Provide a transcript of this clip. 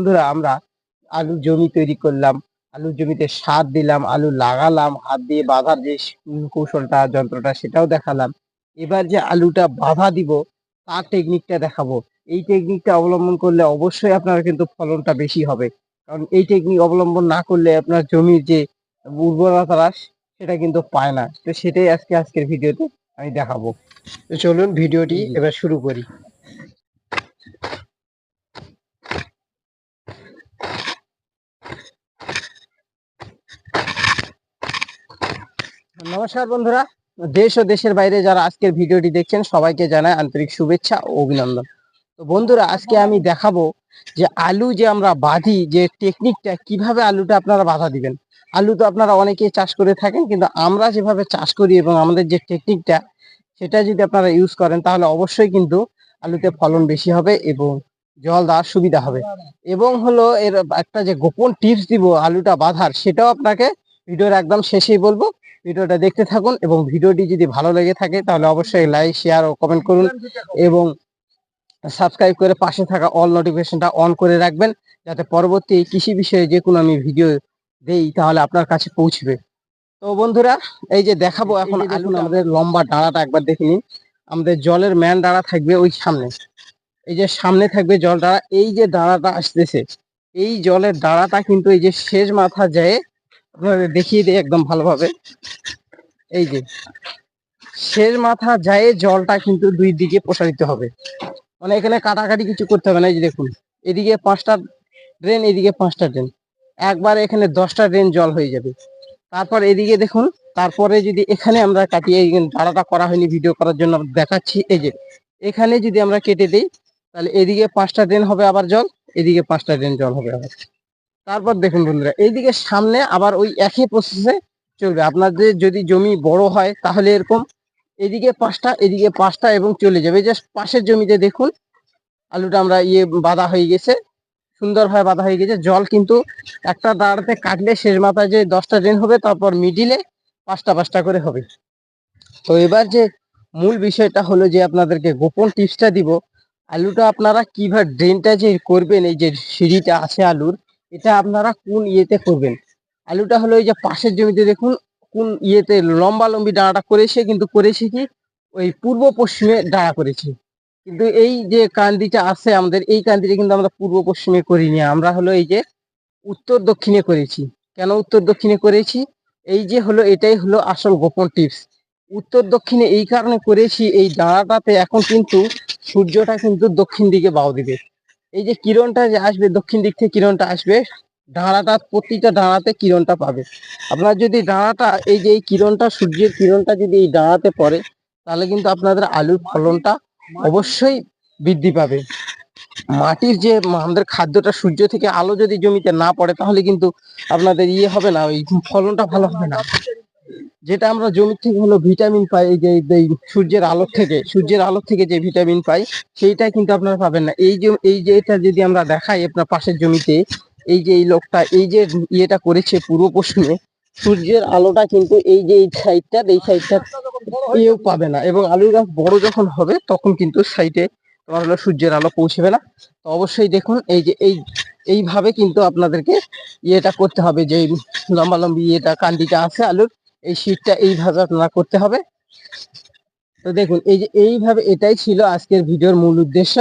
বন্ধুরা আমরা আলু জমি তৈরি করলাম আলু জমিতে সার দিলাম আলু লাগালাম হাত দিয়ে বাঁধার যে কৌশলটা যন্ত্রটা সেটাও দেখালাম। এবার যে আলুটা বাধা দিব তার টেকনিকটা দেখাবো। এই টেকনিকটা অবলম্বন করলে অবশ্যই আপনার কিন্তু ফলনটা বেশি হবে। কারণ এই টেকনিক অবলম্বন না করলে আপনার জমির যে উর্বরতা হ্রাস সেটা কিন্তু পায় না। তো সেটাই আজকে আজকের ভিডিওতে আমি দেখাবো। তো চলুন ভিডিওটি এবার শুরু করি। নমস্কার বন্ধুরা। দেশ ও দেশের বাইরে যারা আজকের ভিডিওটি দেখছেন, সবাইকে জানাই আন্তরিক শুভেচ্ছা ও অভিনন্দন। তো বন্ধুরা, আজকে আমি দেখাবো যে আলু যে আমরা বাঁধি, যে টেকনিকটা কীভাবে আলুটা আপনারা বাধা দিবেন। আলু তো আপনারা অনেকেই চাষ করে থাকেন, কিন্তু আমরা যেভাবে চাষ করি এবং আমাদের যে টেকনিকটা সেটা যদি আপনারা ইউজ করেন, তাহলে অবশ্যই কিন্তু আলুতে ফলন বেশি হবে এবং জল দেওয়ার সুবিধা হবে। এবং হলো এর একটা যে গোপন টিপস দিব আলুটা বাঁধার, সেটাও আপনাকে ভিডিওর একদম শেষেই বলব। ভিডিওটা দেখতে থাকুন এবং ভিডিওটি যদি ভালো লেগে থাকে তাহলে অবশ্যই লাইক শেয়ার ও কমেন্ট করুন এবং সাবস্ক্রাইব করে পাশে থাকা অল নোটিফিকেশনটা অন করে রাখবেন যাতে পরবর্তী কৃষি বিষয়ে যে কোনো আমি ভিডিও দেই তাহলে আপনার কাছে পৌঁছবে। তো বন্ধুরা এই যে দেখাবো এখন আলু আমাদের লম্বা ডাঁড়াটা একবার দেখে নিন। আমাদের জলের ম্যান ডাঁড়া থাকবে ওই সামনে। এই যে সামনে থাকবে জল ডাঁড়া এই যে ডাঁড়াটা আসতেছে এই জলের ডাঁড়াটা কিন্তু এই যে শেষ মাথা যায় আপনাদের দেখিয়ে দিই একদম ভালোভাবে। এই যে শের মাথা যায়, জলটা কিন্তু দুই দিকে প্রসারিত হবে। মানে এখানে কাটাকাটি কিছু করতে হবে না, এই যে দেখুন। এদিকে পাঁচটা ড্রেন এদিকে পাঁচটা ড্রেন একবার এখানে দশটা ড্রেন জল হয়ে যাবে। তারপর এদিকে দেখুন, তারপরে যদি এখানে আমরা কাটিয়ে ডাড়াটা করা হয়নি ভিডিও করার জন্য, দেখাচ্ছি, এই যে, এখানে যদি আমরা কেটে দিই, তাহলে এদিকে পাঁচটা ড্রেন হবে আবার জল, এদিকে পাঁচটা ড্রেন জল হবে আবার। তারপর দেখুন বন্ধুরা, এইদিকে সামনে আবার ওই একই প্রসেসে চলবে। আপনাদের যদি জমি বড় হয় তাহলে এরকম এদিকে পাঁচটা এদিকে পাঁচটা এবং চলে যাবে। জাস্ট পাশের জমিতে দেখুন, আলুটা আমরা ইয়ে বাঁধা হয়ে গেছে, সুন্দরভাবে বাঁধা হয়ে গেছে। জল কিন্তু একটা দাঁড়াতে কাটলে শেষ মাথায় যে দশটা ড্রেন হবে, তারপর মিডিলে পাঁচটা পাঁচটা করে হবে। তো এবার যে মূল বিষয়টা হলো যে আপনাদেরকে গোপন টিপসটা দিব। আলুটা আপনারা কীভাবে ড্রেনটা যে করবেন, এই যে সিঁড়িটা আছে আলুর এটা আপনারা কোন ইয়েতে করবেন? আলুটা হলো এই যে পাশের জমিতে দেখুন, কোন ইয়েতে লম্বা লম্বি ডাঁড়াটা করেছে, কিন্তু করেছে কি? ওই পূর্ব পশ্চিমে ডাঁড়া করেছে। কিন্তু এই যে কান্দিটা আছে আমাদের, এই কান্দিটা কিন্তু আমরা পূর্ব পশ্চিমে করিনি। আমরা হলো এই যে উত্তর দক্ষিণে করেছি। কেন উত্তর দক্ষিণে করেছি? এই যে হলো, এটাই হলো আসল গোপন টিপস। উত্তর দক্ষিণে এই কারণে করেছি, এই ডাঁড়াটাতে এখন কিন্তু সূর্যটা কিন্তু দক্ষিণ দিকে বাউ দিবে। এই যে কিরণটা যে আসবে, দক্ষিণ দিক থেকে কিরণটা আসবে, ডাঁড়াটা, প্রতিটা ডাঁড়াতে কিরণটা পাবে। আপনার যদি ডাঁড়াটা, এই যে এই কিরণটা, সূর্যের কিরণটা যদি এই ডাঁড়াতে পড়ে, তাহলে কিন্তু আপনাদের আলুর ফলনটা অবশ্যই বৃদ্ধি পাবে। মাটির যে আমাদের খাদ্যটা, সূর্য থেকে আলো যদি জমিতে না পড়ে, তাহলে কিন্তু আপনাদের ইয়ে হবে না, ওই ফলনটা ভালো হবে না। যেটা আমরা জমি থেকে হলো ভিটামিন পাই, এই যে, এই সূর্যের আলো থেকে, সূর্যের আলো থেকে যে ভিটামিন পাই, সেইটা কিন্তু আপনারা পাবেন না। এই যে এই যে এটা যদি আমরা দেখাই আপনার পাশের জমিতে, এই যে, এই লোকটা, এই যে ইয়েটা করেছে পূর্ব পশ্চিমে, সূর্যের আলোটা কিন্তু এই যে, এই সাইডটা এই সাইডটা কেউ পাবে না। এবং আলু গাছ বড় যখন হবে, তখন কিন্তু সাইডে তোমার হলো সূর্যের আলো পৌঁছবে না। তো অবশ্যই দেখুন, এই যে, এই, এইভাবে কিন্তু আপনাদেরকে ইয়েটা করতে হবে যে লম্বা লম্বি ইয়েটা, কান্ডিটা আছে আলুর। এই শীটটা এইভাবে আপনারা করতে হবে। তো দেখুন, এই যে এইভাবে এটাই ছিল আজকের ভিডিওর মূল উদ্দেশ্য।